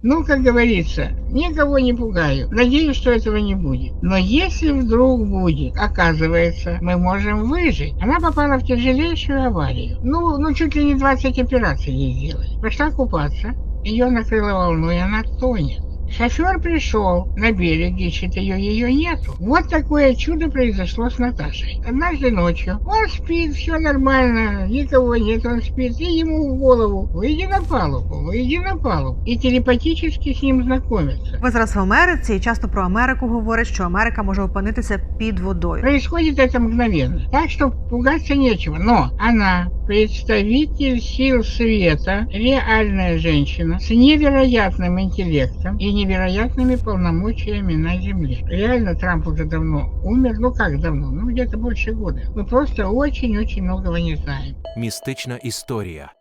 Ну, как говорится, никого не пугаю. Надеюсь, что этого не будет. Но если вдруг будет, оказывается, мы можем выжить. Она попала в тяжелейшую аварию. Ну, ну чуть ли не 20 операций ей сделали. Пошла купаться. Ее накрыло волной, она тонет. Шофер пришел на берег, ищет ее, ее нету. Вот такое чудо произошло с Наташей. Однажды ночью он спит, все нормально, никого нет, он спит, и ему в голову выйди на палубу, выйди на палубу. І телепатически з ним знакомиться. Ви зараз в Америці і часто про Америку говорять, що Америка може опинитися під водою. Происходит это мгновенно. Так что пугаться нечего. Но она представитель сил света, реальная женщина с невероятным интеллектом и невероятными полномочиями на Земле. Реально Трамп уже давно умер. Ну как давно? Ну где-то больше года. Мы просто очень-очень многого не знаем. Містична історія.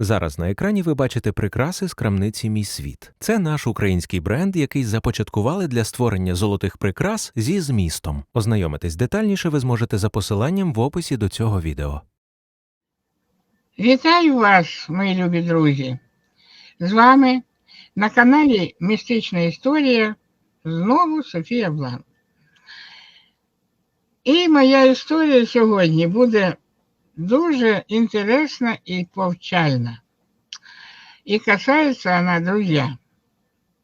Зараз на екрані ви бачите прикраси з крамниці Мій світ. Це наш український бренд, який започаткували для створення золотих прикрас зі змістом. Ознайомитись детальніше ви зможете за посиланням в описі до цього відео. Вітаю вас, мої любі друзі! З вами на каналі Містична Історія знову Софія Блан. І моя історія сьогодні буде дуже інтересна і повчальна. И касается она, друзья,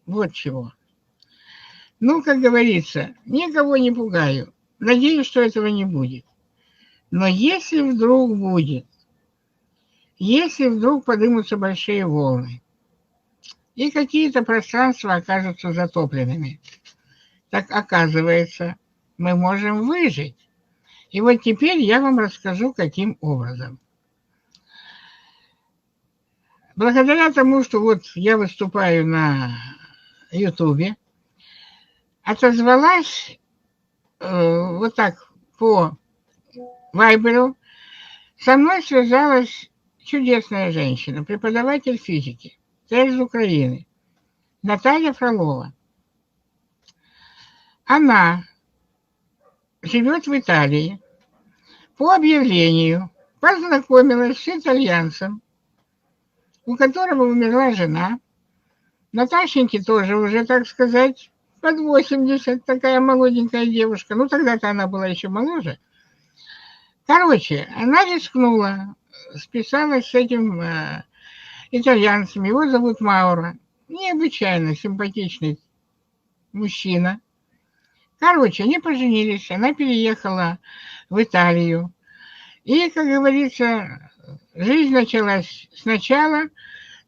вот чего. Ну, как говорится, никого не пугаю. Надеюсь, что этого не будет. Но если вдруг будет, если вдруг поднимутся большие волны, и какие-то пространства окажутся затопленными, так оказывается, мы можем выжить. И вот теперь я вам расскажу, каким образом. Благодаря тому, что вот я выступаю на Ютубе, отозвалась э, вот так по Вайберу, со мной связалась чудесная женщина, преподаватель физики, из Украины, Наталья Фролова. Она живет в Италии. По объявлению познакомилась с итальянцем, у которого умерла жена. Наташеньке тоже уже, так сказать, под 80, такая молоденькая девушка. Ну, тогда-то она была еще моложе. Короче, она рискнула, списалась с этим э, итальянцем. Его зовут Мауро. Необычайно симпатичный мужчина. Короче, они поженились, она переехала в Италию. И, как говорится, жизнь началась сначала.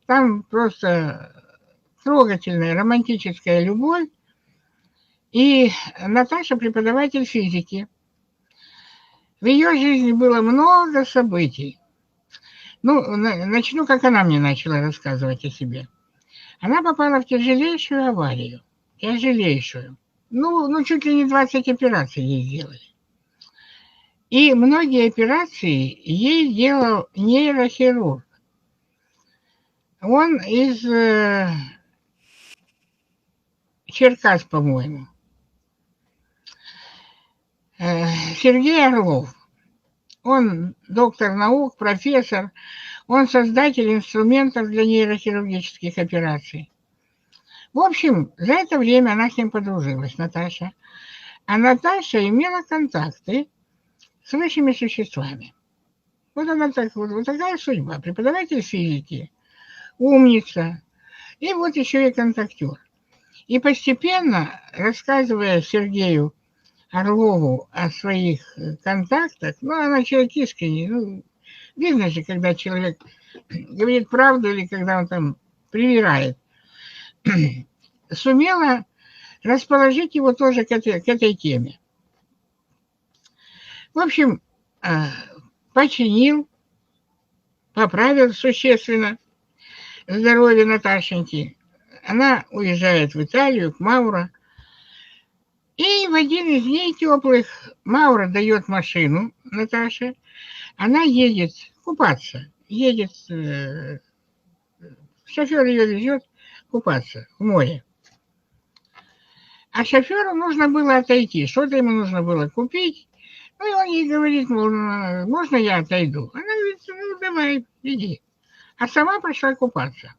Там просто трогательная романтическая любовь. И Наташа преподаватель физики. В ее жизни было много событий. Ну, начну, как она мне начала рассказывать о себе. Она попала в тяжелейшую аварию. Тяжелейшую. Ну, ну, чуть ли не 20 операций ей сделали. И многие операции ей делал нейрохирург. Он из э, Черкас, по-моему. Э, Сергей Орлов. Он доктор наук, профессор. Он создатель инструментов для нейрохирургических операций. В общем, за это время она с ним подружилась, Наташа. А Наташа имела контакты с высшими существами. Вот она так, вот, вот такая судьба. Преподаватель физики, умница, и вот еще и контактер. И постепенно, рассказывая Сергею Орлову о своих контактах, ну, она человек искренний, ну, видно же, когда человек говорит правду или когда он там привирает, сумела расположить его тоже к этой, к этой теме. В общем, починил, поправил существенно здоровье Наташеньки. Она уезжает в Италию, к Мауро. И в один из дней теплых Маура дает машину Наташе. Она едет купаться. Едет, э, шофер ее везет купаться в море. А шоферу нужно было отойти, что-то ему нужно было купить. Ну, и он ей говорит, мол, можно я отойду? Она говорит, ну, давай, иди. А сама пошла купаться.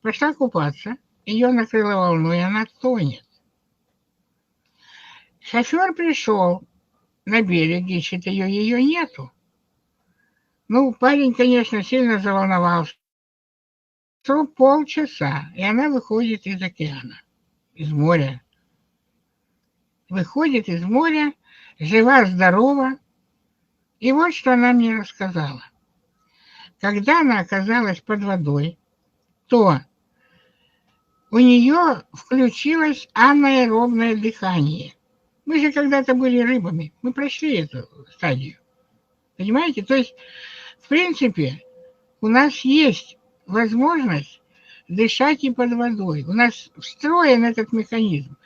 пошла купаться, ее накрыла волной, она тонет. Шофер пришел на берег, ищет ее, ее нету. Ну, парень, конечно, сильно заволновался. Прошло полчаса, и она выходит из океана, из моря. Выходит из моря, жива-здорова. И вот что она мне рассказала. Когда она оказалась под водой, то у нее включилось анаэробное дыхание. Мы же когда-то были рыбами, мы прошли эту стадию. Понимаете? То есть, в принципе, у нас есть возможность дышать и под водой. У нас встроен этот механизм.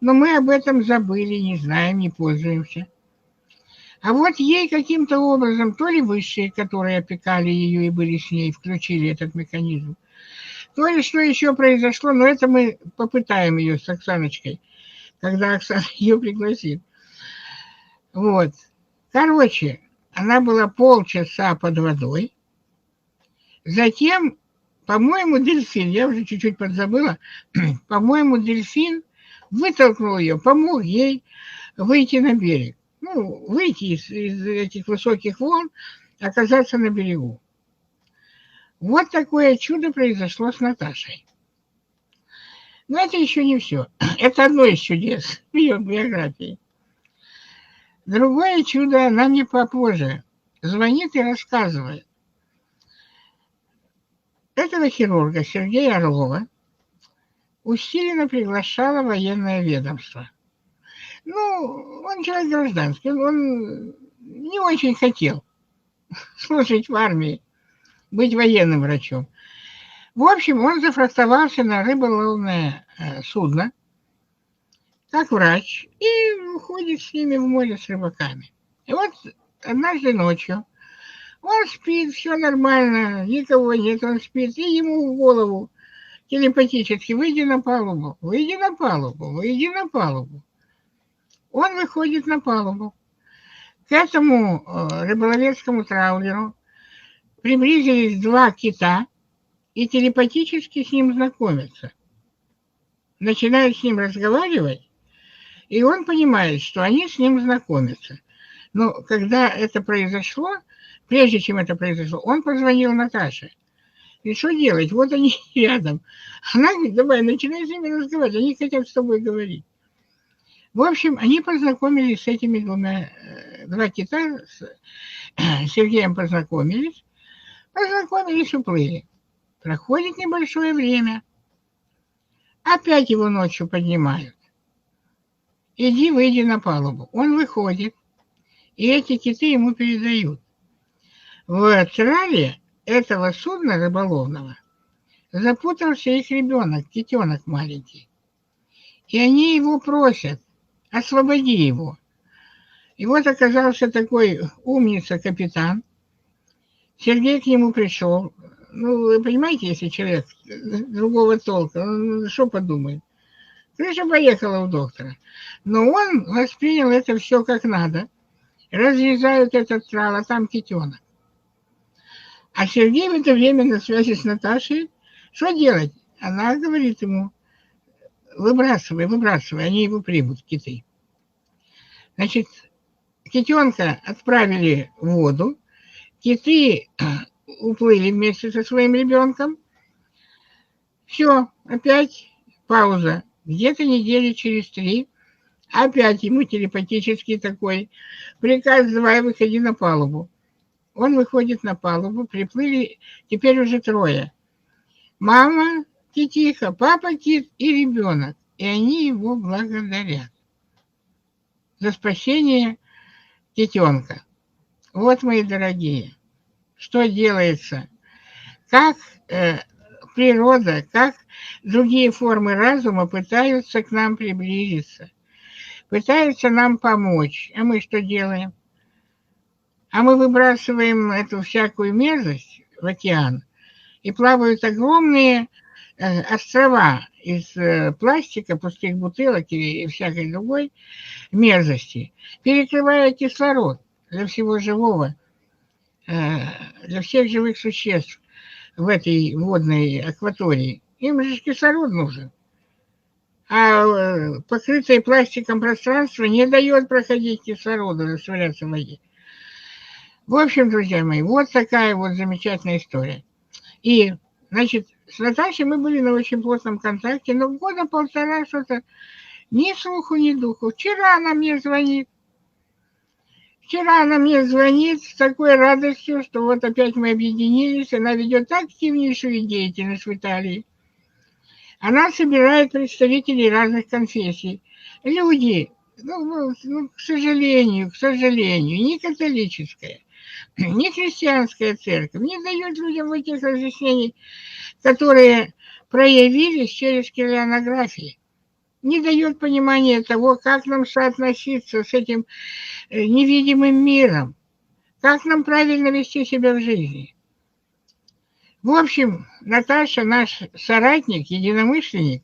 Но мы об этом забыли, не знаем, не пользуемся. А вот ей каким-то образом, то ли высшие, которые опекали ее и были с ней, включили этот механизм, то ли что еще произошло, но это мы попытаем ее с Оксаночкой, когда Оксана ее пригласит. Вот. Короче, она была полчаса под водой, Затем, по-моему, дельфин, я уже чуть-чуть подзабыла, по-моему, дельфин вытолкнул ее, помог ей выйти на берег. Ну, выйти из, из этих высоких волн, оказаться на берегу. Вот такое чудо произошло с Наташей. Но это еще не все. Это одно из чудес в ее биографии. Другое чудо она мне попозже звонит и рассказывает. Этого хирурга Сергея Орлова усиленно приглашало военное ведомство. Ну, он человек гражданский, он не очень хотел служить в армии, быть военным врачом. В общем, он зафрахтовался на рыболовное э, судно, как врач, и уходит с ними в море с рыбаками. И вот однажды ночью он спит, все нормально, никого нет, он спит. И ему в голову телепатически, выйди на палубу, выйди на палубу, выйди на палубу. Он выходит на палубу. К этому э, рыболовецкому траулеру приблизились два кита и телепатически с ним знакомятся. Начинают с ним разговаривать, и он понимает, что они с ним знакомятся. Но когда это произошло, прежде чем это произошло, он позвонил Наташе. И что делать? Вот они рядом. Она говорит, давай, начинай с ними разговаривать, они хотят с тобой говорить. В общем, они познакомились с этими двумя, э, два кита, с Сергеем познакомились, познакомились, уплыли. Проходит небольшое время. Опять его ночью поднимают. Иди, выйди на палубу. Он выходит, и эти киты ему передают. В трале этого судна рыболовного запутался их ребенок, китенок маленький. И они его просят, освободи его. И вот оказался такой умница-капитан. Сергей к нему пришел. Ну, вы понимаете, если человек другого толка, он что подумает? Крыша поехала у доктора. Но он воспринял это все как надо. Разрезают этот трал, а там китенок. А Сергей в это время на связи с Наташей. Что делать? Она говорит ему, выбрасывай, выбрасывай, они его примут, киты. Значит, китенка отправили в воду, киты уплыли вместе со своим ребенком. Все, опять пауза. Где-то недели через три опять ему телепатический такой приказ, давай выходи на палубу. Он выходит на палубу, приплыли теперь уже трое. Мама Китиха, папа Кит и ребенок. И они его благодарят за спасение детенка. Вот, мои дорогие, что делается, как э, природа, как другие формы разума пытаются к нам приблизиться, пытаются нам помочь. А мы что делаем? А мы выбрасываем эту всякую мерзость в океан, и плавают огромные э, острова из э, пластика, пустых бутылок и всякой другой мерзости, перекрывая кислород для всего живого, для всех живых существ в этой водной акватории. Им же кислород нужен. А э, покрытое пластиком пространство не дает проходить кислороду, растворяться в воде. В общем, друзья мои, вот такая вот замечательная история. И, значит, с Наташей мы были на очень плотном контакте, но года полтора что-то ни слуху, ни духу. Вчера она мне звонит. Вчера она мне звонит с такой радостью, что вот опять мы объединились. Она ведет активнейшую деятельность в Италии. Она собирает представителей разных конфессий. Люди, ну, ну, ну к сожалению, к сожалению, не католическая, не христианская церковь не дает людям этих разъяснений, которые проявились через кирианографии. Не дает понимания того, как нам соотноситься с этим э, невидимым миром, как нам правильно вести себя в жизни. В общем, Наташа наш соратник, единомышленник,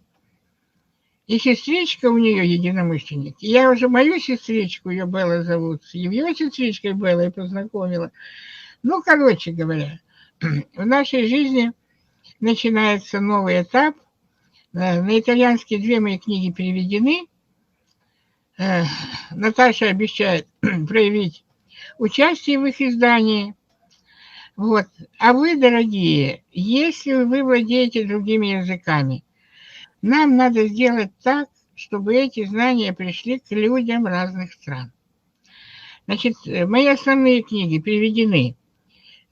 и сестричка у нее единомышленник. Я уже мою сестричку, ее Белла зовут, с ее сестричкой Беллой познакомила. Ну, короче говоря, в нашей жизни начинается новый этап. Э, на итальянский две мои книги переведены. Э, Наташа обещает проявить участие в их издании. Вот. А вы, дорогие, если вы владеете другими языками, нам надо сделать так, чтобы эти знания пришли к людям разных стран. Значит, мои основные книги переведены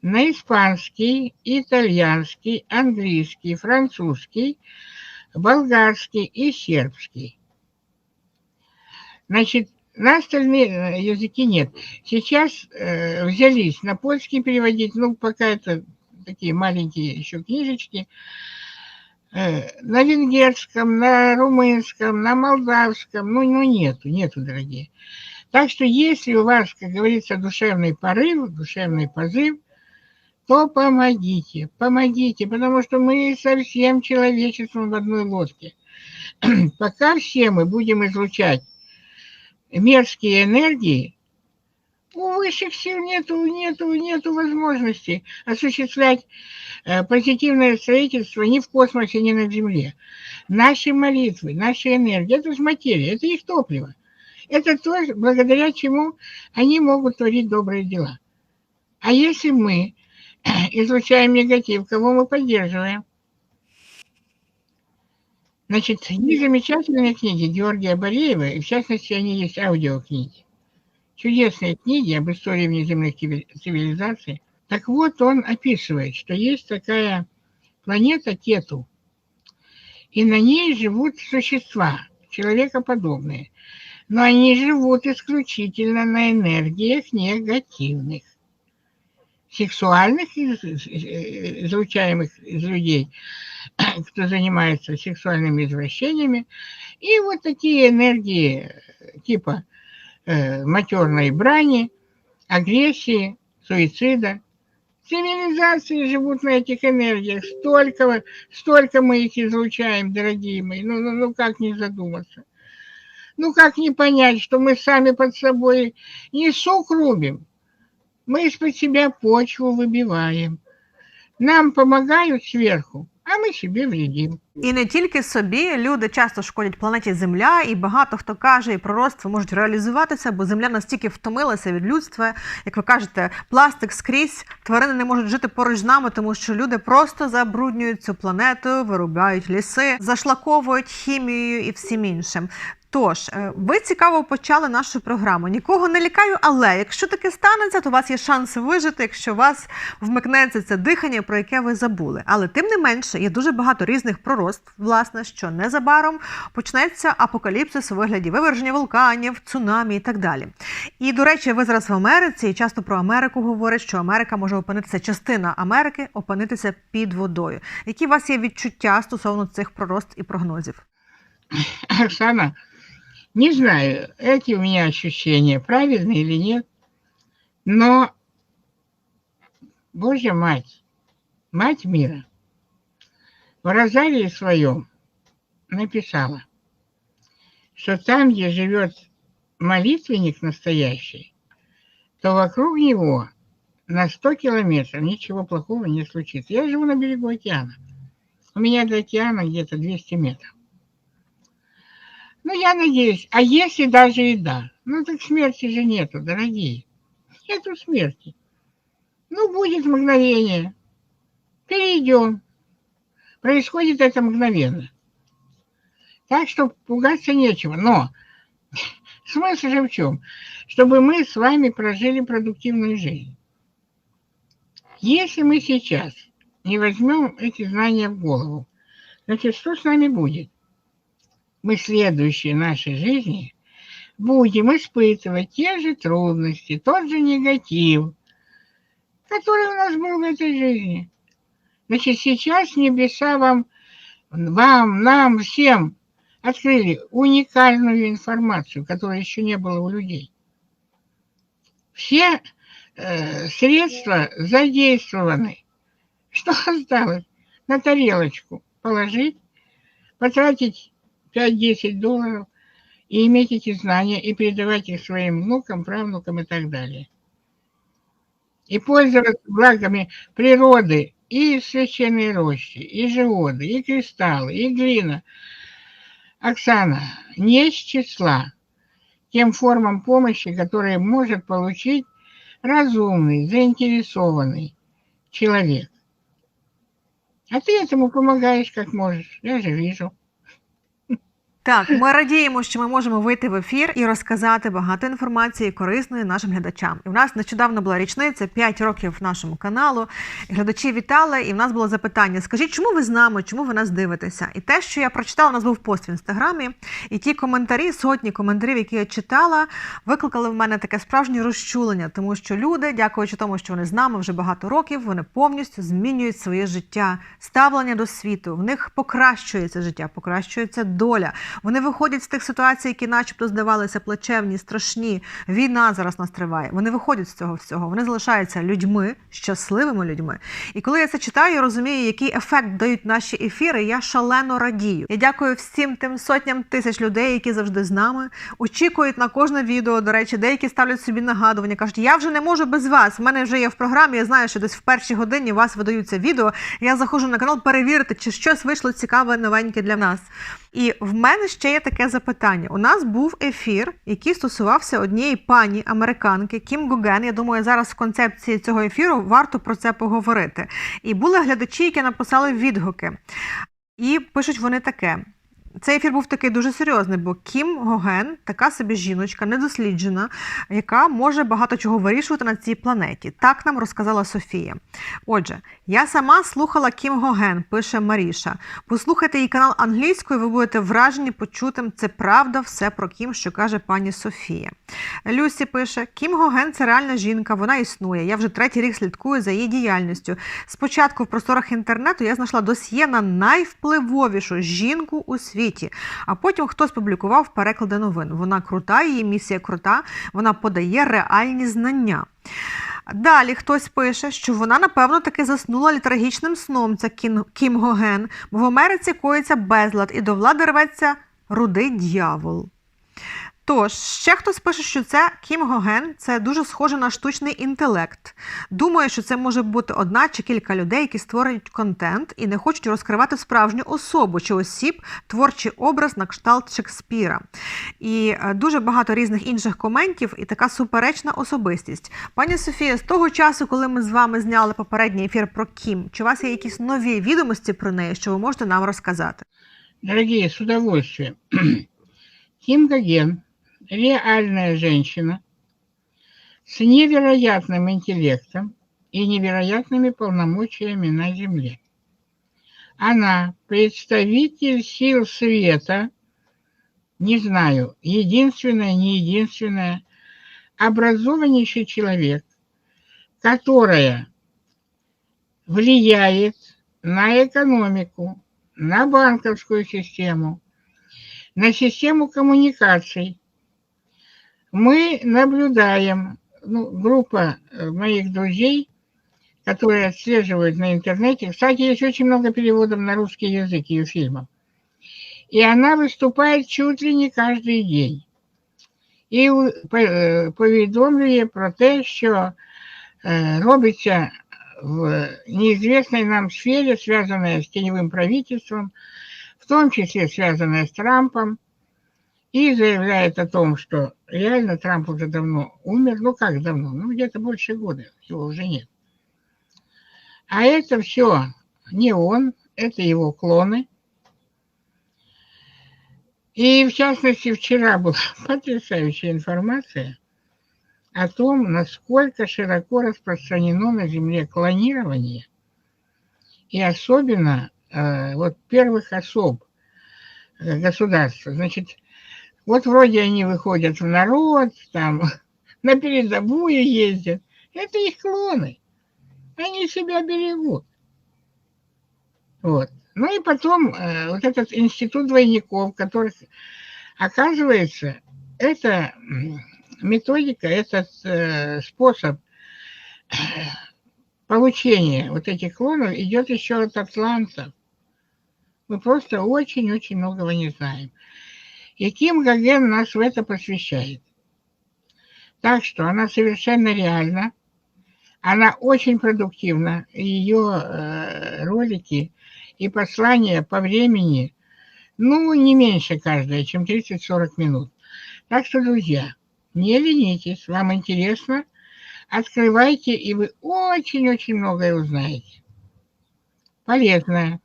на испанский, итальянский, английский, французский, болгарский и сербский. Значит, на остальные э, языки нет. Сейчас э, взялись на польский переводить, ну, пока это такие маленькие еще книжечки, э, на венгерском, на румынском, на молдавском, ну, ну, нету, нету, дорогие. Так что если у вас, как говорится, душевный порыв, душевный позыв, то помогите, помогите, потому что мы со всем человечеством в одной лодке. Пока все мы будем излучать мерзкие энергии, у высших сил нету, нету, нету возможности осуществлять э, позитивное строительство ни в космосе, ни на Земле. Наши молитвы, наши энергии – это же материя, это их топливо. Это то, благодаря чему они могут творить добрые дела. А если мы излучаем негатив, кого мы поддерживаем? Значит, есть замечательные книги Георгия Бореева, и в частности, они есть аудиокниги. Чудесные книги об истории внеземных цивилизаций. Так вот, он описывает, что есть такая планета Кету, и на ней живут существа, человекоподобные, но они живут исключительно на энергиях негативных сексуальных излучаемых из людей, кто занимается сексуальными извращениями, и вот такие энергии типа э, матерной брани, агрессии, суицида. Цивилизации живут на этих энергиях. Столько, столько мы их излучаем, дорогие мои. Ну, ну, ну как не задуматься? Ну как не понять, что мы сами под собой не сук рубим, мы из-под себя почву выбиваем. Нам помогают сверху, а ми собі вредимо. І не тільки собі люди часто шкодять планеті Земля, і багато хто каже, і пророцтва можуть реалізуватися, бо земля настільки втомилася від людства. Як ви кажете, пластик скрізь тварини не можуть жити поруч з нами, тому що люди просто забруднюють цю планету, вирубають ліси, зашлаковують хімією і всім іншим. Тож, е, ви цікаво почали нашу програму. Нікого не лікаю, але якщо таке станеться, то у вас є шанс вижити, якщо у вас вмикнеться це дихання, про яке ви забули. Але тим не менше є дуже багато різних пророцтв, власне, що незабаром почнеться апокаліпсис у вигляді виверження вулканів, цунамі і так далі. І до речі, ви зараз в Америці і часто про Америку говорять, що Америка може опинитися, частина Америки опинитися під водою. Які у вас є відчуття стосовно цих пророцтв і прогнозів? Оксана, Не знаю, эти у меня ощущения правильные или нет, но Божья Мать, Мать мира, в Розалии своем написала, что там, где живет молитвенник настоящий, то вокруг него на 100 километров ничего плохого не случится. Я живу на берегу океана. У меня до океана где-то 200 метров. Ну, я надеюсь. А если даже и да? Ну, так смерти же нету, дорогие. Нету смерти. Ну, будет мгновение. Перейдем. Происходит это мгновенно. Так что пугаться нечего. Но смысл же в чем? Чтобы мы с вами прожили продуктивную жизнь. Если мы сейчас не возьмем эти знания в голову, значит, что с нами будет? Мы в следующей нашей жизни будем испытывать те же трудности, тот же негатив, который у нас был в этой жизни. Значит, сейчас небеса вам, вам, нам, всем открыли уникальную информацию, которой еще не было у людей. Все э, средства задействованы. Что осталось? На тарелочку положить, потратить 5-10 долларов и иметь эти знания и передавать их своим внукам, правнукам и так далее. И пользоваться благами природы и священные рощи, и живоды, и кристаллы, и глина. Оксана, не с числа тем формам помощи, которые может получить разумный, заинтересованный человек. А ты этому помогаешь как можешь, я же вижу. Так, ми радіємо, що ми можемо вийти в ефір і розказати багато інформації корисної нашим глядачам. І в нас нещодавно була річниця 5 років нашому каналу. Глядачі вітали, і в нас було запитання: скажіть, чому ви з нами, чому ви нас дивитеся? І те, що я прочитала, у нас був пост в інстаграмі, і ті коментарі, сотні коментарів, які я читала, викликали в мене таке справжнє розчулення, тому що люди, дякуючи тому, що вони з нами вже багато років, вони повністю змінюють своє життя, ставлення до світу. В них покращується життя, покращується доля. Вони виходять з тих ситуацій, які, начебто, здавалися плачевні, страшні. Війна зараз нас триває. Вони виходять з цього всього. Вони залишаються людьми, щасливими людьми. І коли я це читаю, я розумію, який ефект дають наші ефіри. Я шалено радію. Я дякую всім тим сотням тисяч людей, які завжди з нами, очікують на кожне відео. До речі, деякі ставлять собі нагадування. кажуть, я вже не можу без вас. У мене вже є в програмі. Я знаю, що десь в першій годині вас видаються відео. Я заходжу на канал перевірити, чи щось вийшло цікаве новеньке для нас. І в мене ще є таке запитання. У нас був ефір, який стосувався однієї пані американки Кім Гоген. Я думаю, зараз в концепції цього ефіру варто про це поговорити. І були глядачі, які написали відгуки. І пишуть вони таке: цей ефір був такий дуже серйозний, бо Кім Гоген така собі жіночка, недосліджена, яка може багато чого вирішувати на цій планеті. Так нам розказала Софія. Отже, я сама слухала Кім Гоген, пише Маріша. Послухайте її канал англійською, ви будете вражені почутим. Це правда, все про Кім, що каже пані Софія. Люсі пише: Кім Гоген це реальна жінка, вона існує. Я вже третій рік слідкую за її діяльністю. Спочатку в просторах інтернету я знайшла досьє на найвпливовішу жінку у світі світі. А потім хтось публікував переклади новин. Вона крута, її місія крута, вона подає реальні знання. Далі хтось пише, що вона, напевно, таки заснула літаргічним сном. Це Кім Гоген, бо в Америці коїться безлад і до влади рветься рудий дьявол. Тож, ще хтось пише, що це Кім Гоген це дуже схоже на штучний інтелект. Думаю, що це може бути одна чи кілька людей, які створюють контент і не хочуть розкривати справжню особу чи осіб, творчий образ на кшталт Шекспіра. І е, дуже багато різних інших коментів, і така суперечна особистість. Пані Софія, з того часу, коли ми з вами зняли попередній ефір про Кім, чи у вас є якісь нові відомості про неї, що ви можете нам розказати? Дорогі, з удовольствием. Кім Гоген реальная женщина с невероятным интеллектом и невероятными полномочиями на Земле. Она представитель сил света, не знаю, единственная, не единственная, образованнейший человек, которая влияет на экономику, на банковскую систему, на систему коммуникаций, мы наблюдаем, ну, группа э, моих друзей, которые отслеживают на интернете. Кстати, есть очень много переводов на русский язык ее фильмов. И она выступает чуть ли не каждый день. І повідомлює про те, що робиться в неизвестной нам сфере, связанная с теневым правительством, в том числе связанная с Трампом, и заявляет о том, что реально Трамп уже давно умер. Ну как давно? Ну где-то больше года, его уже нет. А это все не он, это его клоны. И в частности вчера была потрясающая информация о том, насколько широко распространено на Земле клонирование, и особенно э, вот первых особ э, государства. Значит, вот вроде они выходят в народ, там на передовую ездят. Это их клоны. Они себя берегут. Вот. Ну и потом э, вот этот институт двойников, который, оказывается, это методика, этот э, способ э, получения вот этих клонов идет еще от атлантов. Мы просто очень-очень многого не знаем. И Ким Гоген нас в это посвящает. Так что она совершенно реальна, она очень продуктивна, ее э, ролики и послания по времени, ну, не меньше каждое, чем 30-40 минут. Так что, друзья, не ленитесь, вам интересно, открывайте, и вы очень-очень многое узнаете. Полезное,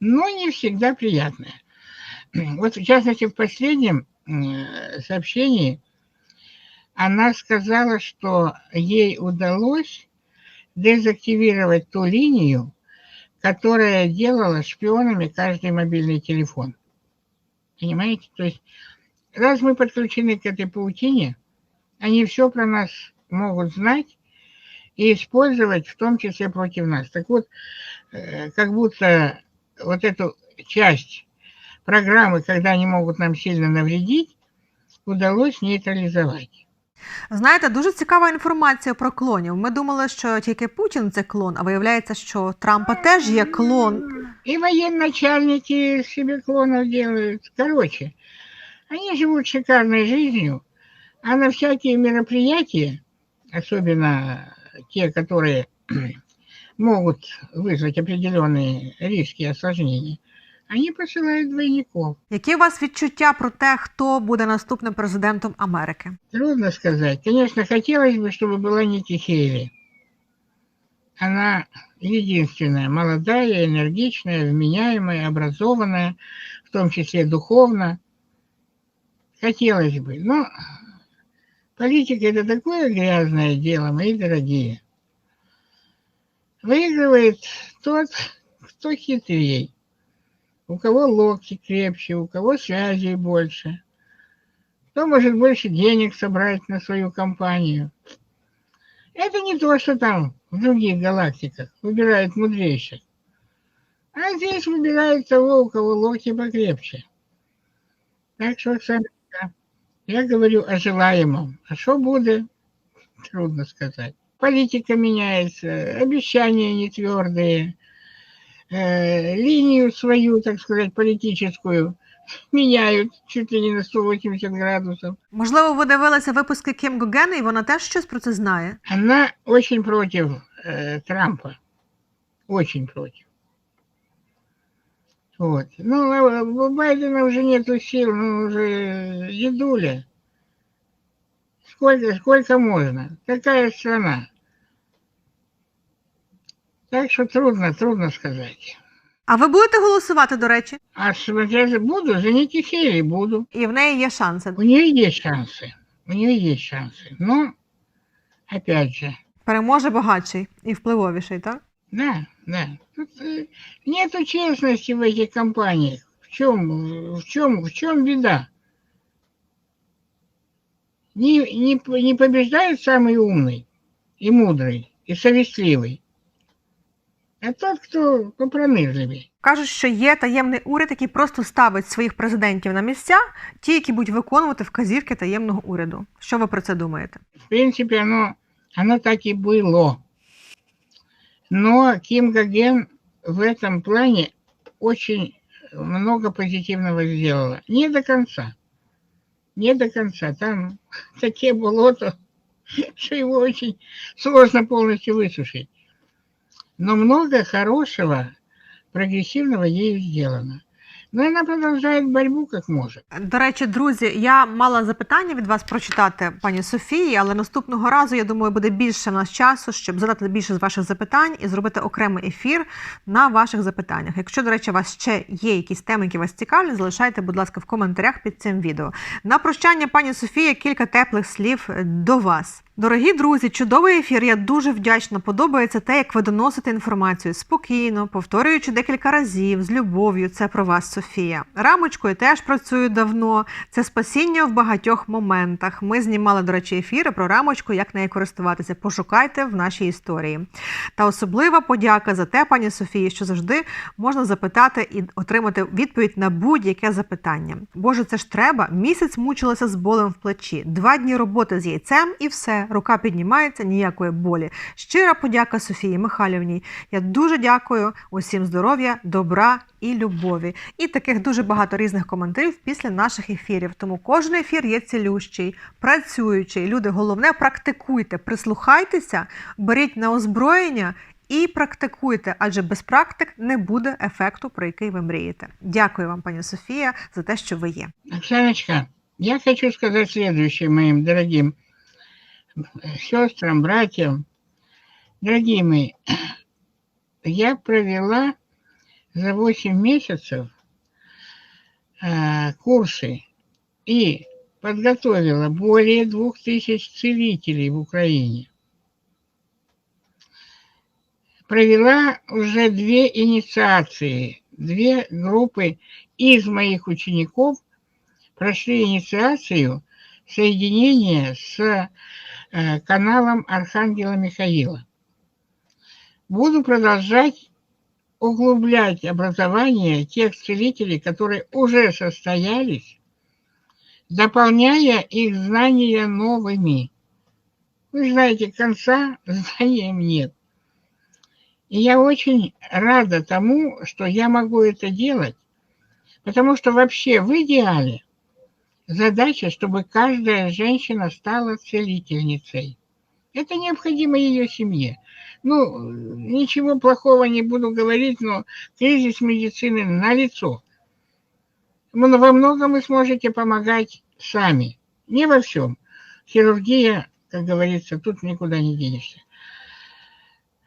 но не всегда приятное. Вот, в частности, в последнем сообщении она сказала, что ей удалось дезактивировать ту линию, которая делала шпионами каждый мобильный телефон. Понимаете? То есть раз мы подключены к этой паутине, они все про нас могут знать и использовать, в том числе против нас. Так вот, э, как будто вот эту часть программы, когда они могут нам сильно навредить, удалось нейтрализовать. Знаєте, дуже цікава інформація про клонів. Ми думали, що тільки Путін це клон, а виявляється, що Трампа теж є клон. И военачальники себе клонов делают. Короче, они живут шикарной жизнью, а на всякие мероприятия, особенно те, которые могут вызвать определенные риски и осложнения, они посылают двойников. Які у вас відчуття про те, хто буде наступним президентом Америки? Трудно сказать. Конечно, хотелось бы, чтобы была Ники Хейли. Она единственная, молодая, энергичная, вменяемая, образованная, в том числе духовно. Хотелось бы. Но политика – это такое грязное дело, мои дорогие. Выигрывает тот, кто хитрее. У кого локти крепче, у кого связей больше. Кто может больше денег собрать на свою компанию. Это не то, что там в других галактиках выбирают мудрейших. А здесь выбирают того, у кого локти покрепче. Так что, Оксана, я говорю о желаемом. А что будет, трудно сказать. Политика меняется, обещания не твердые, э, линию свою, так сказать, политическую меняют чуть ли не на 180 градусов. Можливо, ви дивилися випуски Кім Гоген, і вона теж щось про це знає. Она очень против э, Трампа. Очень против. Вот. Ну, а у Байдена уже нету сил, ну, уже дедуля. Сколько, сколько можно? Какая страна? Так что трудно, трудно сказать. А ви будете голосувати, до речі? А с- я же буду, за Ники Хейли буду. І в неї є шанси. У нее есть шансы. У нее есть шансы. Но, опять же, Переможе багатший і впливовіший, так? да, да. Тут э, нету честности в этих компаниях. В чем, в чем, в чем беда? Не, не, п- не побеждает самый умный и мудрый, и совестливый, а тот, кто попронырливый. Кажуть, що є таємний уряд, який просто ставить своїх президентів на місця, ті, які будуть виконувати вказівки таємного уряду. Що ви про це думаєте? В принципе, оно, оно так и было. Но Ким Гоген в этом плане очень много позитивного сделала. Не до конца. Не до конца. Там такие болота, что его очень сложно полностью высушить. Но много хорошего, прогрессивного ею сделано. Но она продолжает борьбу как может. До речі, друзі, я мала запитання від вас прочитати пані Софії, але наступного разу я думаю, буде більше в нас часу, щоб задати більше з ваших запитань і зробити окремий ефір на ваших запитаннях. Якщо, до речі, у вас ще є якісь теми, які вас цікавлять, залишайте, будь ласка, в коментарях під цим відео. На прощання, пані Софія, кілька теплих слів до вас. Дорогі друзі, чудовий ефір. Я дуже вдячна. Подобається те, як ви доносите інформацію спокійно, повторюючи декілька разів з любов'ю. Це про вас, Софія. Рамочкою теж працюю давно. Це спасіння в багатьох моментах. Ми знімали, до речі, ефіри про рамочку, як нею користуватися. Пошукайте в нашій історії. Та особлива подяка за те, пані Софії, що завжди можна запитати і отримати відповідь на будь-яке запитання. Боже, це ж треба. Місяць мучилася з болем в плечі, два дні роботи з яйцем і все. Рука піднімається, ніякої болі. Щира подяка Софії Михайлівні. Я дуже дякую усім здоров'я, добра і любові. І таких дуже багато різних коментарів після наших ефірів. Тому кожен ефір є цілющий, працюючий. Люди, головне, практикуйте, прислухайтеся, беріть на озброєння. І практикуйте, адже без практик не буде ефекту, про який ви мрієте. Дякую вам, пані Софія, за те, що ви є. Оксаночка, я хочу сказать следующее моим дорогим сестрам, братьям. Дорогие мои, я провела за 8 месяцев э, курсы и подготовила более двух тысяч целителей в Украине. Провела уже две инициации, две группы из моих учеников прошли инициацию соединения с каналом Архангела Михаила. Буду продолжать углублять образование тех целителей, которые уже состоялись, дополняя их знания новыми. Вы знаете, конца знаниям нет. И я очень рада тому, что я могу это делать, потому что вообще в идеале задача, чтобы каждая женщина стала целительницей. Это необходимо ее семье. Ну, ничего плохого не буду говорить, но кризис медицины налицо. Во многом вы сможете помогать сами. Не во всем. Хирургия, как говорится, тут никуда не денешься.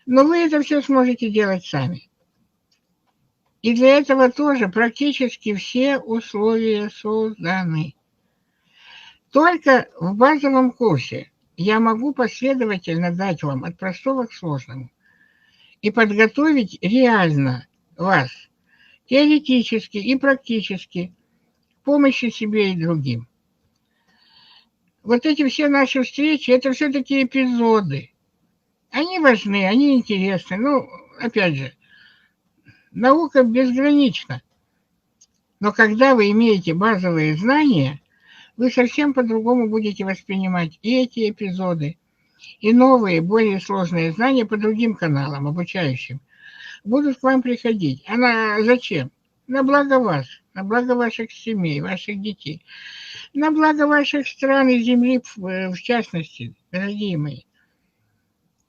Но вы это все сможете делать сами. И для этого тоже практически все условия созданы. Только в базовом курсе я могу последовательно дать вам от простого к сложному и подготовить реально вас теоретически и практически к помощи себе и другим. Вот эти все наши встречи, это все-таки эпизоды. Они важны, они интересны. Ну, опять же, наука безгранична. Но когда вы имеете базовые знания, вы совсем по-другому будете воспринимать и эти эпизоды, и новые, более сложные знания по другим каналам, обучающим, будут к вам приходить. Она зачем? На благо вас, на благо ваших семей, ваших детей, на благо ваших стран и земли в частности, дорогие мои.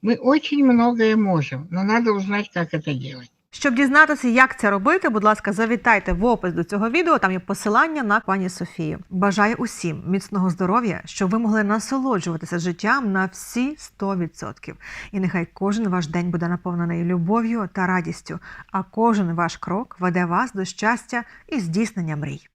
Мы очень многое можем, но надо узнать, как это делать. Щоб дізнатися, як це робити, будь ласка, завітайте в опис до цього відео. Там є посилання на пані Софію. Бажаю усім міцного здоров'я, щоб ви могли насолоджуватися життям на всі 100%. І нехай кожен ваш день буде наповнений любов'ю та радістю, а кожен ваш крок веде вас до щастя і здійснення мрій.